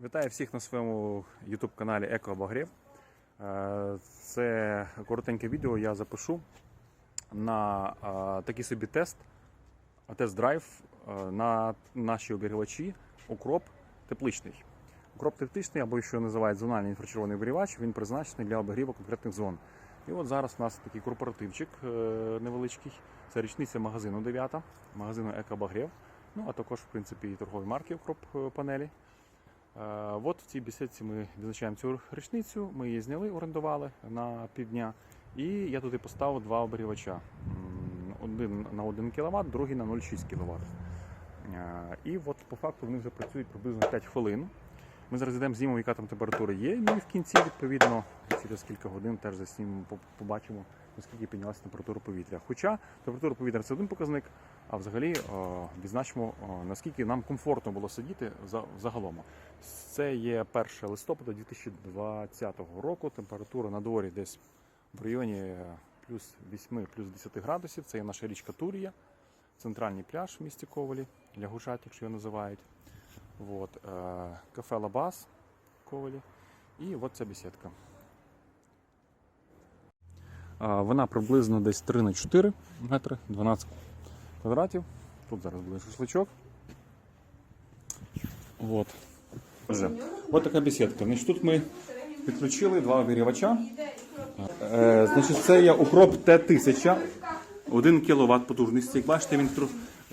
Вітаю всіх на своєму YouTube каналі Еко Обогрів. Е, Це коротеньке відео я запишу на е, такий собі тест, тест-драйв е, на наші обігрівачі Укроп тепличний. Укроп тепличний, або що називають зональний інфрачервоний обігрівач, він призначений для обігріву конкретних зон. І от зараз у нас такий корпоративчик невеличкий. Це річниця магазину 9, магазину Еко Обогрів. Ну а також, в принципі, і торгові марки Укроп панелі. Е, От в цій бесідці ми відзначаємо цю річницю. Ми її зняли, орендували на півдня. І я туди поставив два обігрівача. Один на 1 кВт, другий на 0,6 кВт. І от по факту вони вже працюють приблизно 5 хвилин. Ми зараз йдемо знімемо, яка там температура є. Ну і в кінці, відповідно, через кілька годин теж заснімемо, побачимо, наскільки піднялася температура повітря. Хоча температура повітря це один показник, а взагалі відзначимо, наскільки нам комфортно було сидіти загалом. Це є 1 листопада 2020 року. Температура на дворі десь в районі е, плюс 8, плюс 10 градусів. Це є наша річка Турія, центральний пляж в місті Ковалі, Лягушат, якщо його називають. От, е, кафе Лабас Ковалі. І от ця бесідка. Вона приблизно десь 3 на 4 метри, 12 квадратів. Тут зараз буде шашличок. От. Отже, от така бесідка. Значить, тут ми підключили два обігрівача. Е, значить, це є укроп Т-1000, 1 кВт потужності. Як бачите, він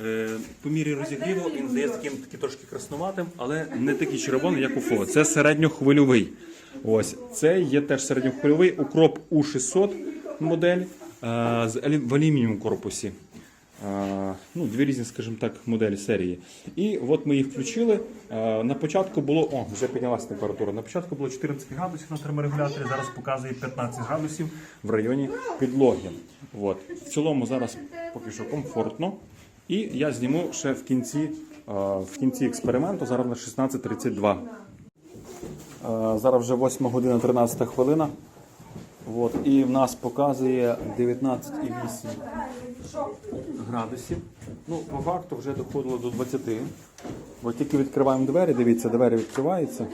е, по мірі розігріву він здається таким таки трошки краснуватим, але не такий червоний, як у ФО. Це середньохвильовий. Ось це є теж середньохвильовий укроп У600 модель е, в алюмінієвому корпусі. Е, Ну, дві різні, скажімо так, моделі серії. І от ми їх включили. Е, На початку було, о, вже піднялася температура. На початку було 14 градусів на терморегуляторі, зараз показує 15 градусів в районі підлоги. От. В цілому зараз поки що комфортно. І я зніму ще в кінці, в кінці експерименту, зараз на 16.32. Е, Зараз вже 8 година 13 хвилина. От, і в нас показує 19,8 градусів. Ну, по факту вже доходило до 20. Бо тільки відкриваємо двері, дивіться, двері відкриваються.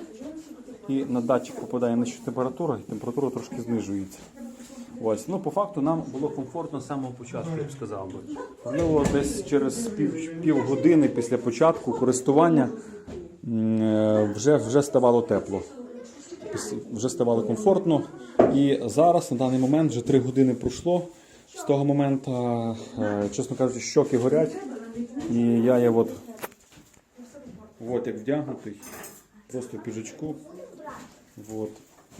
І на датчик попадає на температура, і температура трошки знижується. Ось, ну по факту нам було комфортно з самого початку, я б сказав би. Можливо, десь через пів, пів години після початку користування е, вже, вже ставало тепло. Вже ставало комфортно. І зараз, на даний момент, вже 3 години пройшло. З того моменту, е, чесно кажучи, щоки горять. І я є от, от як вдягнутий, просто в піджачку. От.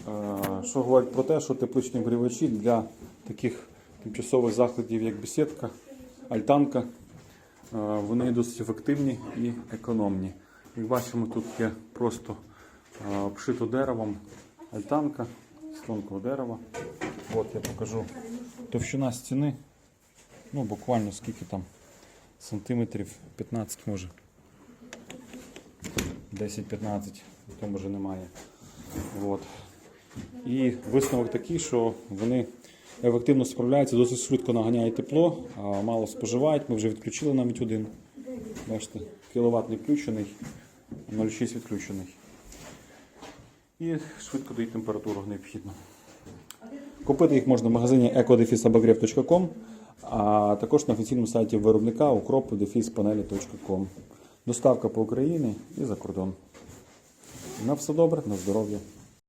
Е, Що говорить про те, що тепличні обігрівачі для таких тимчасових закладів, як бесідка, альтанка, е, вони досить ефективні і економні. Як бачимо, тут є просто обшито деревом альтанка з тонкого дерева. От я покажу товщина стіни. Ну, буквально скільки там сантиметрів 15 може. 10-15, то може немає. От. І висновок такий, що вони ефективно справляються, досить швидко наганяють тепло, а мало споживають. Ми вже відключили навіть один. Бачите, кіловат не включений, 0,6 відключений. І швидко дають температуру необхідну. Купити їх можна в магазині ecodefisabagref.com, а також на офіційному сайті виробника ukropdefispaneli.com. Доставка по Україні і за кордон. На все добре, на здоров'я.